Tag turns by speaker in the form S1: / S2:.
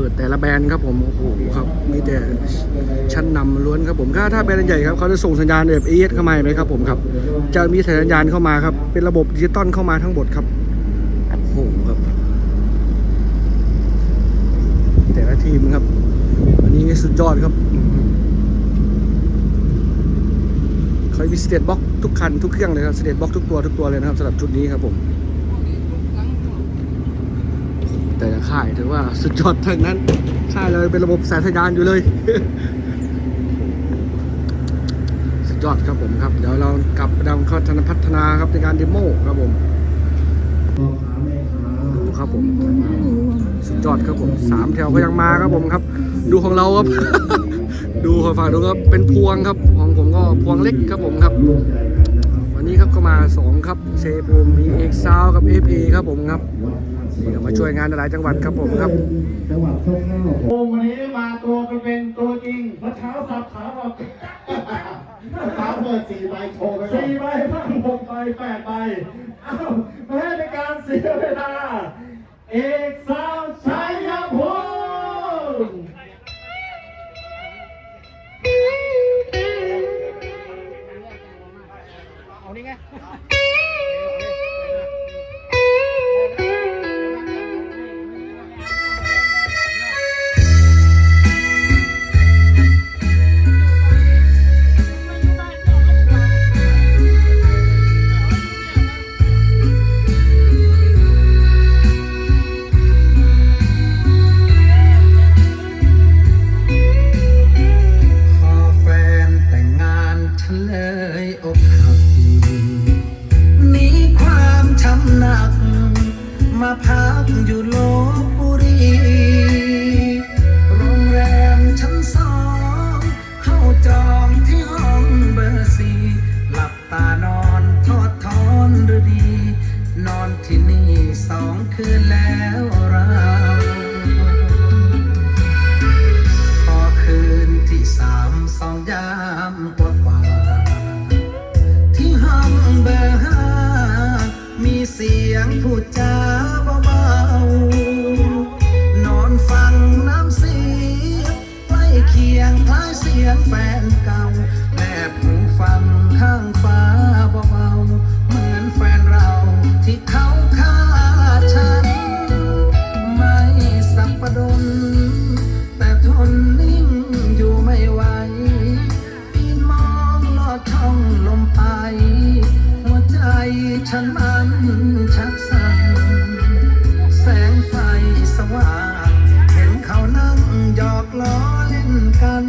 S1: ปิดแต่ละแบรนด์ครับผมโอ้โหครับมีแต่ชั้นนำล้วนครับผมถ้าถ้าแบรนด์ใหญ่ครับเขาจะส่งสัญญาณแบบเอสเข้ามาไหมครับผมครับ จะมีสัญญาณเข้ามาครับ เป็นระบบดิจิตอลเข้ามาทั้งหมดครับโอ้โหครับ แต่ละทีมครับ อันนี้สุดยอดครับอืมเขามีสเตทบ็อกทุกคันทุกเครื่องเลยครับสเตทบ็อกทุกตัวทุกตัวเลยนะครับสำหรับชุดนี้ครับผม แต่ละค่ายถือว่าสุดยอดทั้งนั้นใช่เลยเป็นระบบสายสัญญาณอยู่เลย สุดยอดครับผมครับ เดี๋ยวเรากลับไปดำเข้าธนพัฒนาครับในการเดโมครับผมดูครับผม สุดยอดครับผมสามแถวก็ยังมาครับผมครับ ดูของเราครับ ดูของฝั่งดูครับเป็นพวงครับ ของผมก็พวงเล็กครับผมครับ วันนี้ครับก็มาสองครับเซปูมมีเอกซาวกับเอฟครับผมครับนี่ก็มาช่วยงานหลายจังหวัดครับผมครับ
S2: จังหวัดคร่าวๆ
S3: โอ้วันนี้มาตัวเป็นๆตัวจริงเมื่อเช้าสับขาบอก
S2: ฟ้าเปิดสี่ใบโชว์ไปก่อน
S3: สี่ใบบ้างหกใบแปดใบเอ้าไม่ให้ในการเสียเวลา เล
S4: ยอกหักหนีความช้ำหนัก มาพักอยู่ลบบุรีโรงแรมชั้นสองเข้าจองที่ห้องเบอร์สี่หลับตานอนทอดทอนฤดี นอนที่นี่สองคืนแล้ว ยงพูดจาเบาๆนอนฟังน้ำเสียงใกล้เคียงคล้ายเสียงแฟนเก่าแลบหูฟังข้างฟ้าเบาๆเหมือนแฟนเราที่เขาฆ่าฉัน ไม่สับประดน แต่ทนนิ่งอยู่ไม่ไหวปีนมองลอดช่องลมไป หัวใจฉันมัน กัน